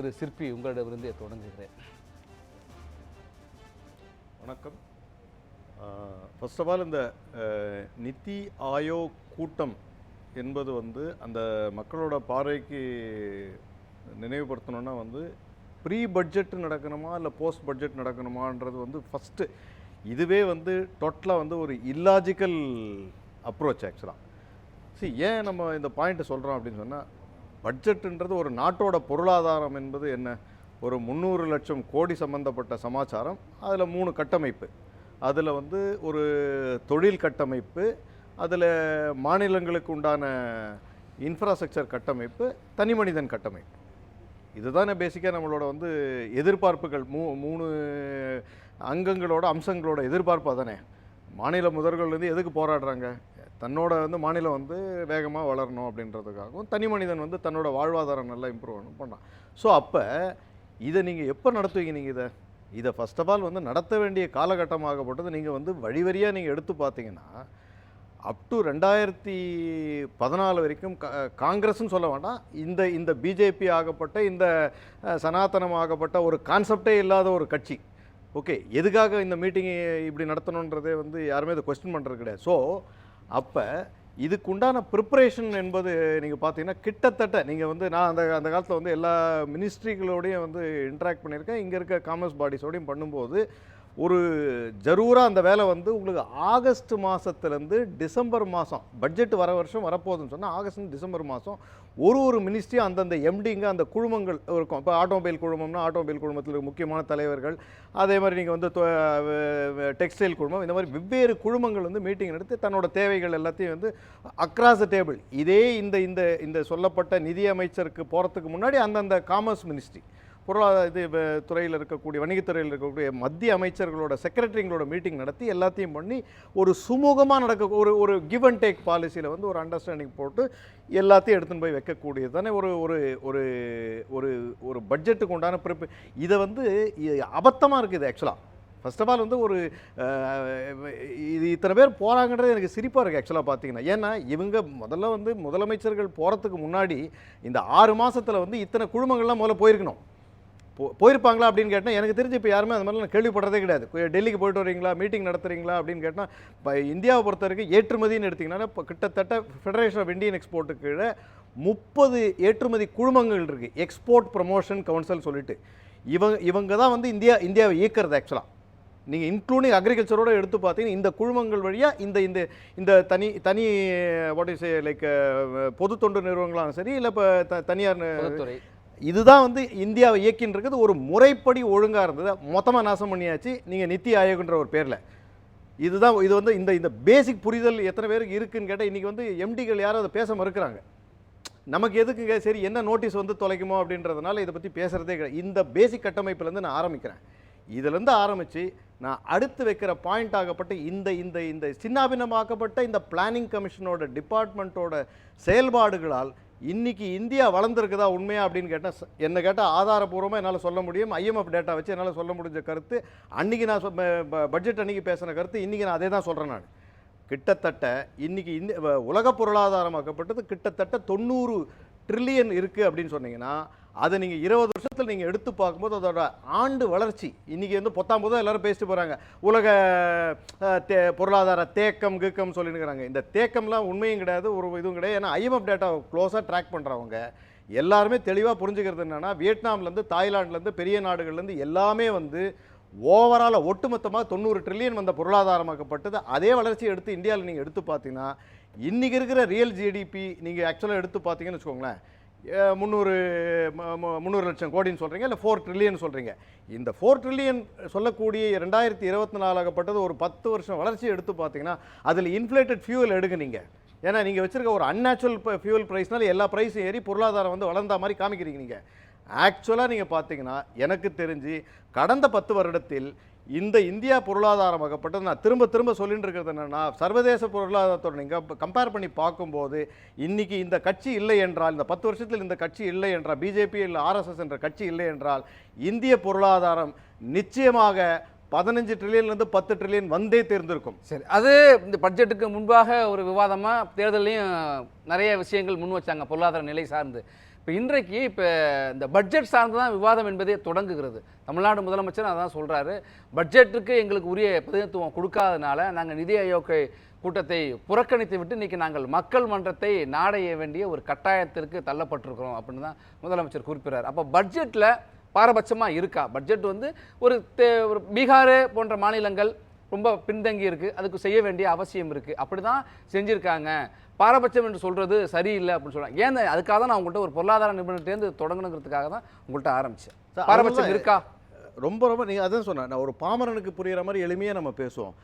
திரு சிற்பி உங்களிடமிருந்து தொடங்குகிறேன். வணக்கம். ஃபர்ஸ்ட் ஆஃப் ஆல் இந்த நித்தி ஆயோக் கூட்டம் என்பது வந்து அந்த மக்களோட பார்வைக்கு நினைவுபடுத்தணும்னா வந்து ப்ரீ பட்ஜெட் நடக்கணுமா இல்லை போஸ்ட் பட்ஜெட் நடக்கணுமான்றது வந்து ஃபஸ்ட்டு இதுவே வந்து டோட்டலாக வந்து ஒரு இல்லாஜிக்கல் அப்ரோச் ஆக்சுவலாக சரி ஏன் நம்ம இந்த பாயிண்ட்டை சொல்கிறோம் அப்படின்னு சொன்னால் பட்ஜெட்டுன்றது ஒரு நாட்டோட பொருளாதாரம் என்பது என்ன? ஒரு முந்நூறு லட்சம் கோடி சம்பந்தப்பட்ட சமாச்சாரம். அதில் மூணு கட்டமைப்பு. அதில் வந்து ஒரு தொழில் கட்டமைப்பு அதில் மாநிலங்களுக்கு உண்டான இன்ஃப்ராஸ்ட்ரக்சர் கட்டமைப்பு தனி மனிதன் கட்டமைப்பு. இதுதானே பேசிக்காக நம்மளோட வந்து எதிர்பார்ப்புகள். மூ மூணு அங்கங்களோட அம்சங்களோட எதிர்பார்ப்பு அதானே மாநில முதல்வர்கள் வந்து எதுக்கு போராடுறாங்க? தன்னோட வந்து மாநிலம் வந்து வேகமாக வளரணும் அப்படின்றதுக்காகவும் தனி மனிதன் வந்து தன்னோட வாழ்வாதாரம் நல்லா இம்ப்ரூவ் ஆகணும் பண்ணான். ஸோ அப்போ இதை நீங்கள் எப்போ நடத்துவீங்க நீங்கள் இதை? இதை ஃபர்ஸ்ட் ஆஃப் ஆல் வந்து நடத்த வேண்டிய காலகட்டமாகப்பட்டது நீங்கள் வந்து வழி வரியாக நீங்கள் எடுத்து பார்த்தீங்கன்னா அப் டு ரெண்டாயிரத்தி பதினாலு வரைக்கும் கா- காங்கிரஸ்னு சொல்ல வேண்டாம். இந்த இந்த பிஜேபி ஆகப்பட்ட இந்த சனாதனமாகப்பட்ட சனாதனம் ஆகப்பட்ட ஒரு கான்செப்டே இல்லாத ஒரு கட்சி. ஓகே எதுக்காக இந்த மீட்டிங்கை இப்படி நடத்தணுன்றதே வந்து யாருமே இதை கொஸ்டின் பண்ணுறது கிடையாது. ஸோ அப்போ இதுக்குண்டான ப்ரிப்பரேஷன் என்பது நீங்கள் பார்த்தீங்கன்னா கிட்டத்தட்ட நீங்கள் வந்து நான் அந்த அந்த காலத்தில் வந்து எல்லா மினிஸ்ட்ரிகளோடையும் வந்து இன்ட்ராக்ட் பண்ணியிருக்கேன். இங்கே இருக்க காமர்ஸ் பாடிஸோடையும் பண்ணும்போது ஒரு ஜரூராக அந்த வேலை வந்து உங்களுக்கு ஆகஸ்ட் மாதத்துலேருந்து டிசம்பர் மாதம் பட்ஜெட் வர வருஷம் வரப்போகுதுன்னு சொன்னால் ஆகஸ்ட் டிசம்பர் மாதம் ஒரு ஒரு மினிஸ்ட்ரியும் அந்தந்த எம்டிங்க அந்த குழுமங்கள் இருக்கும். இப்போ ஆட்டோமொபைல் குழுமம்னா ஆட்டோமொபைல் குழுமத்தில் இருக்க முக்கியமான தலைவர்கள் அதே மாதிரி நீங்கள் வந்து டெக்ஸ்டைல் குழுமம் இந்த மாதிரி வெவ்வேறு குழுமங்கள் வந்து மீட்டிங் நடத்தி தன்னோட தேவைகள் எல்லாத்தையும் வந்து அக்ராஸ் த டேபிள் இதே இந்த இந்த இந்த சொல்லப்பட்ட நிதி அமைச்சருக்கு போகிறதுக்கு முன்னாடி அந்தந்த காமர்ஸ் மினிஸ்ட்ரி. பொருளாதார இது துறையில் இருக்கக்கூடிய வணிகத்துறையில் இருக்கக்கூடிய மத்திய அமைச்சர்களோட செக்ரட்டரிங்களோட மீட்டிங் நடத்தி எல்லாத்தையும் பண்ணி ஒரு சுமூகமாக நடக்க ஒரு ஒரு கிவ் அண்ட் டேக் பாலிசியில் வந்து ஒரு அண்டர்ஸ்டாண்டிங் போட்டு எல்லாத்தையும் எடுத்துன்னு போய் வைக்கக்கூடியது தானே. ஒரு ஒரு ஒரு ஒரு ஒரு பட்ஜெட்டுக்கு உண்டான ப்ரிப்பே இதை வந்து அபத்தமாக இருக்குது ஆக்சுவலாக ஃபர்ஸ்ட் ஆஃப் ஆல் வந்து ஒரு இது இத்தனை பேர் போகிறாங்கன்றது எனக்கு சிரிப்பாக இருக்குது ஆக்சுவலாக பார்த்தீங்கன்னா. ஏன்னா இவங்க முதல்ல வந்து முதலமைச்சர்கள் போகிறதுக்கு முன்னாடி இந்த ஆறு மாதத்தில் வந்து இத்தனை குழுமங்கள்லாம் முதல்ல போயிருக்கணும். போ போயிருப்பாங்களா அப்படின்னு கேட்டால் எனக்கு தெரிஞ்சு இப்போ யாருமே அந்த மாதிரிலாம் கேள்விப்படுறதே கிடையாது. டெல்லிக்கு போயிட்டு வரீங்களா மீட்டிங் நடத்துறீங்களா? அப்படின்னு கேட்டால் இப்போ இந்தியாவை பொறுத்த வரைக்கும் ஏற்றுமதின்னு எடுத்திங்கன்னா இப்போ கிட்டத்தட்ட ஃபெடரேஷன் ஆஃப் இந்தியன் எக்ஸ்போர்ட்டுக்கு கீழே முப்பது ஏற்றுமதி குழுமங்கள் இருக்குது எக்ஸ்போர்ட் ப்ரமோஷன் கவுன்சில் சொல்லிட்டு. இவங்க இவங்க தான் வந்து இந்தியா இந்தியாவை இயக்கிறது ஆக்சுவலாக நீங்கள் இன்க்ளூடிங் அக்ரிகல்ச்சரோடு எடுத்து பார்த்தீங்கன்னா இந்த குழுமங்கள் வழியாக இந்த இந்த இந்த தனி தனி வாட் இஸ் லைக் பொது தொண்டு நிறுவனங்களாலும் சரி இல்லை இப்போ த தனியார் இதுதான் வந்து இந்தியாவை இயக்கின்னு இருக்குது ஒரு முறைப்படி ஒழுங்காக இருந்தது மொத்தமாக நாசம் பண்ணியாச்சு. நீங்கள் நித்தி ஆயோக்ன்ற ஒரு பேரில். இதுதான் இது வந்து இந்த இந்த பேசிக் புரிதல் எத்தனை பேருக்கு இருக்குன்னு கேட்டால் இன்றைக்கி வந்து எம்டிகள் யாரும் அதை பேச மறுக்கிறாங்க. நமக்கு எதுக்குங்க சரி என்ன நோட்டீஸ் வந்து தொலைக்குமோ அப்படின்றதுனால இதை பற்றி பேசுகிறதே கிடையாது. இந்த பேசிக் கட்டமைப்புலேருந்து நான் ஆரம்பிக்கிறேன். இதிலேருந்து ஆரம்பித்து நான் அடுத்து வைக்கிற பாயிண்ட் ஆகப்பட்ட இந்த இந்த இந்த சின்னாபின்னமாக்கப்பட்ட இந்த பிளானிங் கமிஷனோட டிபார்ட்மெண்ட்டோட செயல்பாடுகளால் இன்றைக்கி இந்தியா வளர்ந்துருக்குதா உண்மையா அப்படின்னு கேட்டால் என்ன கேட்டால் ஆதாரபூர்வமாக என்னால் சொல்ல முடியும். ஐஎம்எஃப் டேட்டா வச்சு என்னால் சொல்ல முடிஞ்ச கருத்து அன்றைக்கி நான் சொ- ப- பட்ஜெட் அன்றைக்கி பேசின கருத்து இன்றைக்கி நான் அதே தான் சொல்கிறேன் நான். கிட்டத்தட்ட இன்றைக்கி இந்த உலக பொருளாதாரமாக்கப்பட்டது கிட்டத்தட்ட தொண்ணூறு ட்ரில்லியன் இருக்குது அப்படின்னு சொன்னீங்கன்னா அதை நீங்கள் இருபது வருஷத்தில் நீங்கள் எடுத்து பார்க்கும்போது அதோட ஆண்டு வளர்ச்சி. இன்றைக்கி வந்து பத்தாம் போதும் எல்லாரும் பேசிட்டு போகிறாங்க உலக தே பொருளாதார தேக்கம் கீக்கம் சொல்லினுக்கிறாங்க இந்த தேக்கம்லாம் உண்மையும் கிடையாது ஒரு இதுவும் கிடையாது. ஏன்னா ஐஎம்எஃப் டேட்டாவை க்ளோஸாக ட்ராக் பண்ணுறவங்க எல்லாருமே தெளிவாக புரிஞ்சுக்கிறது என்னென்னா வியட்நாம்லேருந்து தாய்லாந்துலேருந்து பெரிய நாடுகள்லேருந்து எல்லாமே வந்து ஓவராலாக ஒட்டுமொத்தமாக தொண்ணூறு ட்ரில்லியன் வந்த பொருளாதாரமாக்கப்பட்டது. அதே வளர்ச்சியை எடுத்து இந்தியாவில் நீங்கள் எடுத்து பார்த்தீங்கன்னா இன்றைக்கி இருக்கிற ரியல் ஜிடிபி நீங்கள் ஆக்சுவலாக எடுத்து பார்த்தீங்கன்னு வச்சுக்கோங்களேன் முந்நூறு முந்நூறு லட்சம் கோடின்னு சொல்கிறீங்க இல்லை ஃபோர் ட்ரில்லியன் சொல்கிறீங்க இந்த ஃபோர் ட்ரில்லியன் சொல்லக்கூடிய ரெண்டாயிரத்தி இருபத்தி நாலாகப்பட்டது ஒரு பத்து வருஷம் வளர்ச்சி எடுத்து பார்த்தீங்கன்னா அதில் இன்ஃப்ளேட்டட் ஃபியூவல் எடுங்க ஏன்னா நீங்கள் வச்சுருக்க ஒரு அன்நேச்சுரல் ஃபியூவல் ப்ரைஸ்னால எல்லா ப்ரைஸும் ஏறி பொருளாதாரம் வந்து வளர்ந்த மாதிரி காமிக்கிறீங்க நீங்கள் ஆக்சுவலாக நீங்கள் பார்த்தீங்கன்னா எனக்கு தெரிஞ்சு கடந்த பத்து வருடத்தில் இந்த இந்தியா பொருளாதாரமாகப்பட்டது நான் திரும்ப திரும்ப சொல்லிட்டு இருக்கிறது என்னென்னா சர்வதேச பொருளாதாரத்தோட நீங்கள் கம்பேர் பண்ணி பார்க்கும்போது இன்றைக்கி இந்த கட்சி இல்லை என்றால் இந்த பத்து வருஷத்தில் இந்த கட்சி இல்லை என்றால் பிஜேபி இல்லை ஆர்எஸ்எஸ் என்ற கட்சி இல்லை என்றால் இந்திய பொருளாதாரம் நிச்சயமாக பதினஞ்சு ட்ரில்லியன்லேருந்து பத்து ட்ரில்லியன் வந்தே தேர்ந்திருக்கும். சரி அது இந்த பட்ஜெட்டுக்கு முன்பாக ஒரு விவாதமாக தேர்தலையும் நிறைய விஷயங்கள் முன் வச்சாங்க பொருளாதார நிலை சார்ந்து. இப்போ இன்றைக்கு இப்போ இந்த பட்ஜெட் சார்ந்து தான் விவாதம் என்பதே தொடங்குகிறது. தமிழ்நாடு முதலமைச்சர் அதான் சொல்கிறாரு பட்ஜெட்டுக்கு எங்களுக்கு உரிய பிரதிநிதித்துவம் கொடுக்காதனால நாங்கள் நிதி ஆயோக் கூட்டத்தை புறக்கணித்து விட்டு இன்றைக்கி நாங்கள் மக்கள் மன்றத்தை நாடைய வேண்டிய ஒரு கட்டாயத்திற்கு தள்ளப்பட்டிருக்கிறோம் அப்படின்னு தான் முதலமைச்சர் குறிப்பிடுறார். அப்போ பட்ஜெட்டில் பாரபட்சமாக இருக்கா? பட்ஜெட் வந்து ஒரு தே- ஒரு பீகார் போன்ற மாநிலங்கள் ரொம்ப பின்தங்கி இருக்கு. அதுக்கு செய்ய வேண்டிய அவசியம் இருக்கு. அப்படி தான் செஞ்சுருக்காங்க. பாரபட்சம் என்று சொல்றது சரியில்லை அப்படின்னு சொல்றாங்க. ஏன் அதுக்காக தான் நான் உங்கள்கிட்ட ஒரு பொருளாதார நிபுணர்கிட்டேருந்து தொடங்கணுங்கிறதுக்காக தான் உங்கள்கிட்ட ஆரம்பிச்சேன். சார், பாரபட்சம் இருக்கா? ரொம்ப ரொம்ப நீங்கள் அதான் சொன்னேன். நான் ஒரு பாமரனுக்கு புரியுற மாதிரி எளிமையாக நம்ம பேசுவோம்.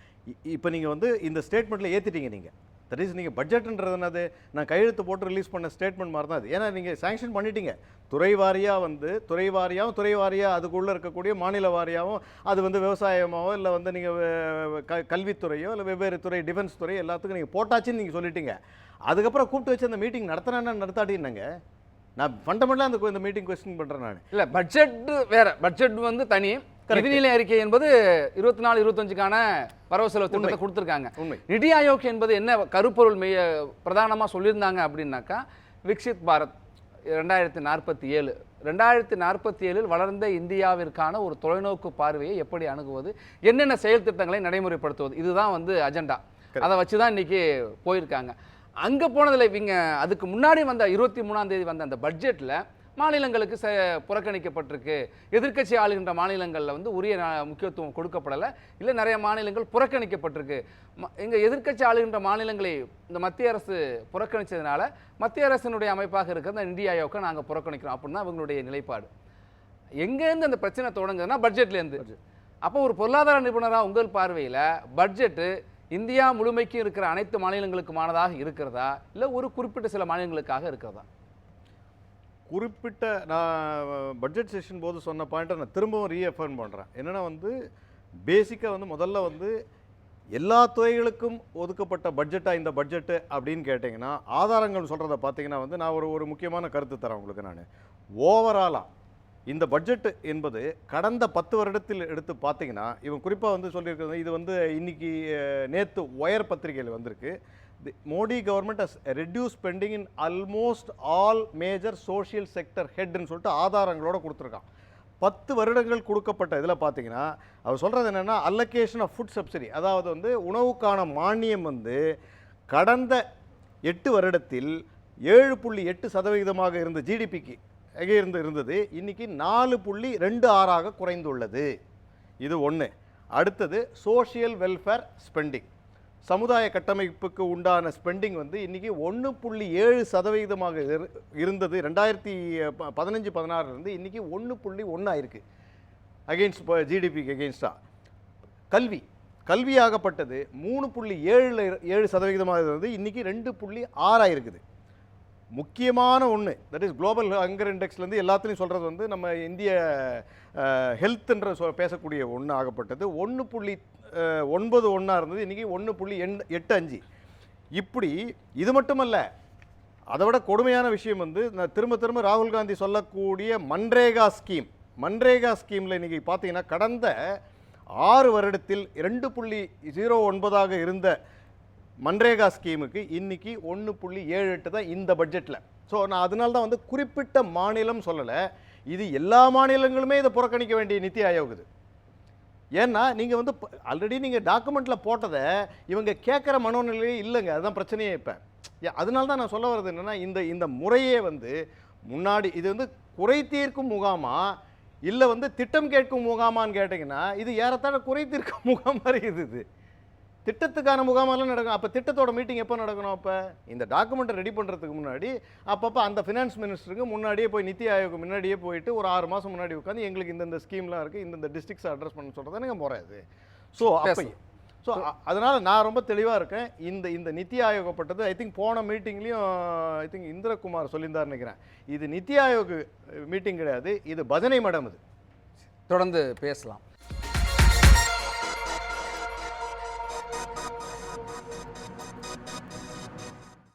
இப்போ நீங்கள் வந்து இந்த ஸ்டேட்மெண்ட்டில் ஏற்றிட்டீங்க நீங்கள் தட் இஸ் நீங்கள் பட்ஜெட்ன்றது என்னது? நான் கையெழுத்து போட்டு ரிலீஸ் பண்ண ஸ்டேட்மெண்ட் மாதிரி தான் அது. ஏன்னா நீங்கள் சேங்ஷன் பண்ணிட்டீங்க. துறை வாரியாக வந்து துறை வாரியாகவும் துறை வாரியாக அதுக்குள்ளே இருக்கக்கூடிய மாநில வாரியாகவும் அது வந்து விவசாயமாவோ இல்லை வந்து நீங்கள் க கல்வித்துறையோ இல்லை வெவ்வேறு துறை டிஃபென்ஸ் துறை எல்லாத்துக்கும் நீங்கள் போட்டாச்சுன்னு நீங்கள் சொல்லிட்டீங்க. அதுக்கப்புறம் கூப்பிட்டு வச்சு அந்த மீட்டிங் நடத்தினா நடத்தாட்டின்னாங்க நான் ஃபண்டமெண்டலாக அந்த இந்த மீட்டிங் கொஸ்டின் பண்ணுறேன் நான். இல்லை பட்ஜெட் வேறு. பட்ஜெட் வந்து தனி. நிதிநிலை அறிக்கை என்பது இருபத்தி நாலு இருபத்தஞ்சுக்கான வரவு செலவு திட்டத்தை கொடுத்துருக்காங்க. நிதி ஆயோக் என்பது என்ன கருப்பொருள் மெய்ய பிரதானமாக சொல்லியிருந்தாங்க அப்படின்னாக்கா விக்சித் பாரத் ரெண்டாயிரத்தி நாற்பத்தி ஏழு ரெண்டாயிரத்தி நாற்பத்தி ஏழில் வளர்ந்த இந்தியாவிற்கான ஒரு தொலைநோக்கு பார்வையை எப்படி அணுகுவது என்னென்ன செயல் திட்டங்களை நடைமுறைப்படுத்துவது இதுதான் வந்து அஜெண்டா அதை வச்சு தான் இன்னைக்கு போயிருக்காங்க. அங்கே போனதில் இவங்க அதுக்கு முன்னாடி வந்த இருபத்தி மூணாம் தேதி வந்த அந்த பட்ஜெட்டில் மாநிலங்களுக்கு ச புறக்கணிக்கப்பட்டிருக்கு. எதிர்க்கட்சி ஆளுகின்ற மாநிலங்களில் வந்து உரிய முக்கியத்துவம் கொடுக்கப்படலை. இல்லை நிறைய மாநிலங்கள் புறக்கணிக்கப்பட்டிருக்கு. ம- இங்க எதிர்க்கட்சி ஆளுகின்ற மாநிலங்களை இந்த மத்திய அரசு புறக்கணித்ததுனால மத்திய அரசினுடைய அமைப்பாக இருக்கிற இந்த நிதி ஆயோக்கை நாங்கள் புறக்கணிக்கிறோம். அப்படின்னு தான் அவங்களுடைய நிலைப்பாடு. எங்கேருந்து அந்த பிரச்சனை தொடங்குதுன்னா பட்ஜெட்லேருந்து. அப்போ ஒரு பொருளாதார நிபுணராக உங்கள் பார்வையில் பட்ஜெட்டு இந்தியா முழுமைக்கும் இருக்கிற அனைத்து மாநிலங்களுக்குமானதாக இருக்கிறதா? இல்லை ஒரு குறிப்பிட்ட சில மாநிலங்களுக்காக இருக்கிறதா? குறிப்பிட்ட நான் பட்ஜெட் செஷன் போது சொன்ன பாயிண்ட்டை நான் திரும்பவும் ரீஎஃபர்ன் பண்ணுறேன் என்னென்னா வந்து பேசிக்காக வந்து முதல்ல வந்து எல்லா துறைகளுக்கும் ஒதுக்கப்பட்ட பட்ஜெட்டாக இந்த பட்ஜெட்டு அப்படின்னு கேட்டிங்கன்னா ஆதாரங்கள் சொல்கிறத பார்த்தீங்கன்னா வந்து நான் ஒரு ஒரு முக்கியமான கருத்து தரேன் உங்களுக்கு நான். ஓவராலாக இந்த பட்ஜெட் என்பது கடந்த பத்து வருடத்தில் எடுத்து பார்த்தீங்கன்னா இவன் குறிப்பாக வந்து சொல்லியிருக்கிறது இது வந்து இன்றைக்கி நேற்று ஒயர் பத்திரிகையில் வந்திருக்கு. The Modi government has reduced spending in almost all major social sector ஹெட்னு சொல்லிட்டு ஆதாரங்களோட கொடுத்துருக்கான். பத்து வருடங்கள் கொடுக்கப்பட்ட இதில் பார்த்தீங்கன்னா அவர் சொல்கிறது என்னென்னா அல்லகேஷன் ஆஃப் ஃபுட் சப்சிடி அதாவது வந்து உணவுக்கான மானியம் வந்து கடந்த எட்டு வருடத்தில் ஏழு புள்ளி எட்டு சதவிகிதமாக இருந்த ஜிடிபிக்கு இருந்து இருந்தது? இன்னைக்கு நாலு புள்ளி ரெண்டு ஆறாக குறைந்துள்ளது. இது ஒன்று அடுத்தது சோஷியல் வெல்ஃபேர் ஸ்பெண்டிங் சமுதாய கட்டமைப்புக்கு உண்டான ஸ்பெண்டிங் வந்து இன்றைக்கி ஒன்று புள்ளி ஏழு சதவிகிதமாக இரு- இருந்தது. ரெண்டாயிரத்தி ப- பதினஞ்சு பதினாறுலேருந்து இன்றைக்கி ஒன்று புள்ளி ஒன்று ஆயிருக்கு அகெயின்ஸ்ட் ஜிடிபிக்கு அகெயின்ஸ்டாக கல்வி. கல்வியாகப்பட்டது மூணு புள்ளி ஏழில் ஏழு சதவிகிதமாக இருந்தது இன்றைக்கி ரெண்டு புள்ளி ஆறாக இருக்குது. முக்கியமான ஒன்று தட் இஸ் குளோபல் ஹங்கர் இண்டெக்ஸ்லேருந்து எல்லாத்துலேயும் சொல்கிறது வந்து நம்ம இந்திய ஹெல்த்துன்ற சொ பேசக்கூடிய ஒன்று ஆகப்பட்டது. ஒன்று புள்ளி ஒன்பது ஒன்றா இருந்தது. இன்றைக்கி ஒன்று புள்ளி எண் எட்டு அஞ்சு. இப்படி இது மட்டுமல்ல அதை விட கொடுமையான விஷயம் வந்து நான் திரும்ப திரும்ப ராகுல் காந்தி சொல்லக்கூடிய மன்ரேகா ஸ்கீம். மன்ரேகா ஸ்கீமில் இன்றைக்கி பார்த்தீங்கன்னா கடந்த ஆறு வருடத்தில் ரெண்டு புள்ளி ஜீரோ ஒன்பதாக இருந்த மன்ரேகா ஸ்கீமுக்கு இன்னைக்கு ஒன்று புள்ளி ஏழு எட்டு தான் இந்த பட்ஜெட்டில் ஸோ நான் அதனால தான் வந்து குறிப்பிட்ட மாநிலம் சொல்லலை. இது எல்லா மாநிலங்களுமே இதை புறக்கணிக்க வேண்டிய நித்தி ஆயோகுது. ஏன்னா நீங்கள் வந்து ஆல்ரெடி நீங்கள் டாக்குமெண்ட்டில் போட்டதை இவங்க கேட்குற மனோநிலையே இல்லைங்க. அதுதான் பிரச்சனையே இப்போ. அதனால தான் நான் சொல்ல வர்றது என்னென்னா இந்த இந்த முறையே வந்து முன்னாடி இது வந்து குறை தீர்க்கும் முகாமா இல்லை வந்து திட்டம் கேட்கும் முகாமான்னு கேட்டிங்கன்னா இது ஏறத்தாழ குறை தீர்க்கும் முகாம் மாதிரி இது இது திட்டத்துக்கான முகாமெல்லாம் நடக்கும். அப்போ திட்டத்தோட மீட்டிங் எப்போ நடக்கணும் அப்போ? இந்த டாக்குமெண்ட்டை ரெடி பண்ணுறதுக்கு முன்னாடி அப்பப்போ அந்த ஃபினான்ஸ் மினிஸ்டருக்கு முன்னாடியே போய் நித்தி ஆயோக் முன்னாடியே போயிட்டு ஒரு ஆறு மாதம் முன்னாடி உட்காந்து எங்களுக்கு இந்தந்த ஸ்கீம்லாம் இருக்குது இந்தந்த டிஸ்ட்ரிக்ஸை அட்ரஸ் பண்ண சொல்கிறது எனக்கு முறை அது ஸோ அப்போ. ஸோ அதனால் நான் ரொம்ப தெளிவாக இருக்கேன். இந்த இந்த நித்தி ஆயோகப்பட்டது ஐ திங்க் போன மீட்டிங்லேயும் ஐ திங்க் இந்திரகுமார் சொல்லியிருந்தார் நினைக்கிறேன். இது நித்தி ஆயோக் மீட்டிங் கிடையாது இது பஜனை மடம் இது தொடர்ந்து பேசலாம்.